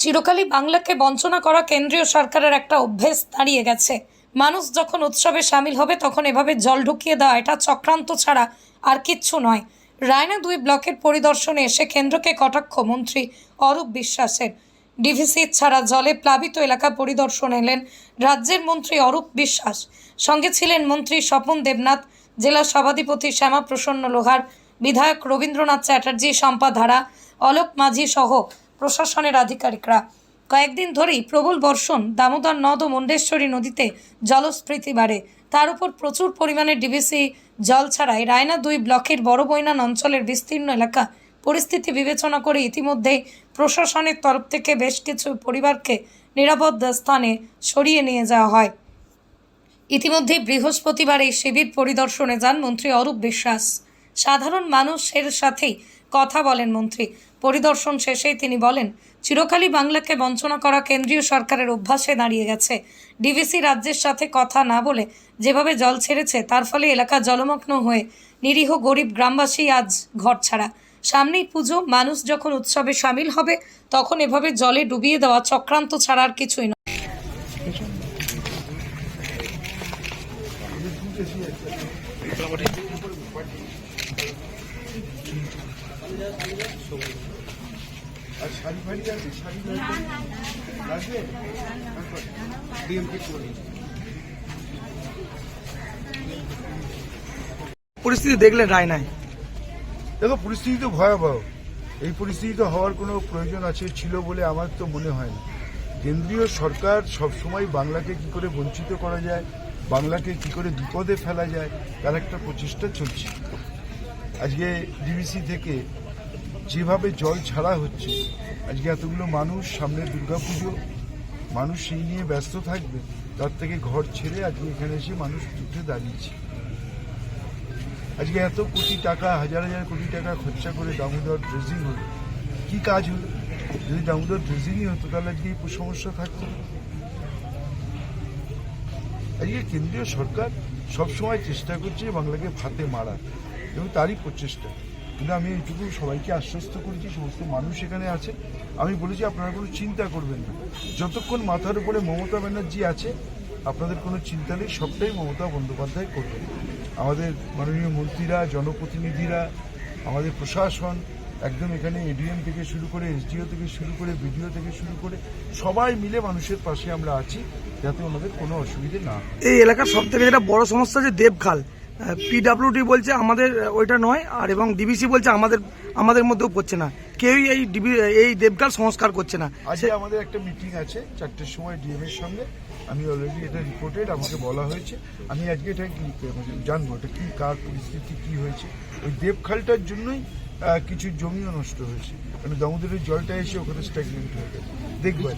চিরকালই বাংলাকে বঞ্চনা করা কেন্দ্রীয় সরকারের একটা অভ্যেস দাঁড়িয়ে গেছে। মানুষ যখন উৎসবে সামিল হবে, তখন এভাবে জল ঢুকিয়ে দেওয়া এটা চক্রান্ত ছাড়া আর কিচ্ছু নয়। রায়না দুই ব্লকের পরিদর্শনে এসে কেন্দ্রকে কটাক্ষ, মন্ত্রী অরূপ বিশ্বাসের। ডিভিসি ছাড়া জলে প্লাবিত এলাকা পরিদর্শন এলেন রাজ্যের মন্ত্রী অরূপ বিশ্বাস। সঙ্গে ছিলেন মন্ত্রী স্বপন দেবনাথ, জেলা সভাধিপতি শ্যামা প্রসন্ন লোহার, বিধায়ক রবীন্দ্রনাথ চ্যাটার্জি, শম্পা ধারা, অলোক মাঝি সহ প্রশাসনের আধিকারিকরা। কয়েকদিন ধরেই প্রবল বর্ষণ দামোদর নদ ও মুন্ডেশ্বরী নদীতে জলস্ফীতি বাড়ে। তার উপর প্রচুর পরিমাণে ডিবিসি জল ছাড়াই রায়না দুই ব্লকের বড় বৈনান অঞ্চলের বিস্তীর্ণ এলাকা। পরিস্থিতি বিবেচনা করে ইতিমধ্যেই প্রশাসনের তরফ থেকে বেশ কিছু পরিবারকে নিরাপদ স্থানে সরিয়ে নিয়ে যাওয়া হয়। ইতিমধ্যে বৃহস্পতিবার এই শিবির পরিদর্শনে যান মন্ত্রী অরূপ বিশ্বাস। সাধারণ মানুষের সাথেই কথা বলেন মন্ত্রী। পরিদর্শন শেষেই তিনি বলেন, চিরকালই বাংলাকে বঞ্চনা করা কেন্দ্রীয় সরকারের অভ্যাসে দাঁড়িয়ে গেছে। ডিভিসি রাজ্যের সাথে কথা না বলে যেভাবে জল ছেড়েছে, তার ফলে এলাকা জলমগ্ন হয়ে নিরীহ গরিব গ্রামবাসী আজ ঘর ছাড়া। সামনেই পুজো, মানুষ যখন উৎসবে সামিল হবে, তখন এভাবে জলে ডুবিয়ে দেওয়া চক্রান্ত ছাড়া আর কিছুই নয়। আর শাড়ি ফাড়ি আছে? শাড়ি লাগবে ডিএমপি করে পরিস্থিতি দেখলেন রায়নায় দেখো পরিস্থিতি তো ভয়াবহ। এই পরিস্থিতি তো হওয়ার কোনো প্রয়োজন আছে ছিল বলে আমার তো মনে হয় না। কেন্দ্রীয় সরকার সবসময় বাংলাকে কি করে বঞ্চিত করা যায় বাংলাকে কি করে বিপদে ফেলা যায় তার একটা প্রচেষ্টা চলছে। আজকে ডিবিসি থেকে যেভাবে জল ছাড়া হচ্ছে, আজকে এতগুলো মানুষ সামনে দুর্গাপুজো, মানুষ সেই নিয়ে ব্যস্ত থাকবে, তার থেকে ঘর ছেড়ে আজকে এখানে এসে মানুষ উঠে দাঁড়িয়েছে। আজকে এত কোটি টাকা, হাজার হাজার কোটি টাকা খরচা করে দামোদর ড্রেজিং হলো। কি কাজ হলো? যদি দামোদর ড্রেজিংই হতো, তাহলে আজকে এই সমস্যা থাকতো। আজকে কেন্দ্রীয় সরকার সবসময় চেষ্টা করছে বাংলাকে ভাতে মারা এবং তারই প্রচেষ্টা কিন্তু আমি এইটুকু সবাইকে আশ্বস্ত করেছি, সমস্ত মানুষ এখানে আছে। আমি বলেছি, আপনারা কোনো চিন্তা করবেন না। যতক্ষণ মাথার উপরে মমতা ব্যানার্জি আছে, আপনাদের কোনো চিন্তা নেই, সবটাই মমতা বন্দ্যোপাধ্যায় করবেন। আমাদের মাননীয় মন্ত্রীরা, জনপ্রতিনিধিরা, আমাদের প্রশাসন, একদম এখানে এডিএম থেকে শুরু করে এসডিও থেকে শুরু করে বিডিও থেকে শুরু করে, সবাই মিলে মানুষের পাশে আমরা আছি, যাতে ওনাদের কোনো অসুবিধে না। এই এলাকার সব থেকে যেটা বড় সমস্যা যে দেবখাল। পিডাব্লিউডি বলছে আমাদের ওইটা নয় আর এবং ডিবিসি বলছে আমাদের আমাদের মধ্যেও পড়ছে না। কেউই এই ডিবি এই দেবখাল সংস্কার করছে না। আজকে আমাদের একটা মিটিং আছে চারটের সময় ডিএম এর সঙ্গে। আমি অলরেডি এটা রিপোর্টেড আমাকে বলা হয়েছে। আমি আজকে এটা কি মানে জানব এটা কি কার পরিস্থিতি কি হয়েছে? ওই দেবখালটার জন্যই কিছু জমিও নষ্ট হয়েছে। মানে দামোদরের জলটা এসে ওখানে স্ট্যাগনেন্ট হয়ে গেছে। দেখবেন।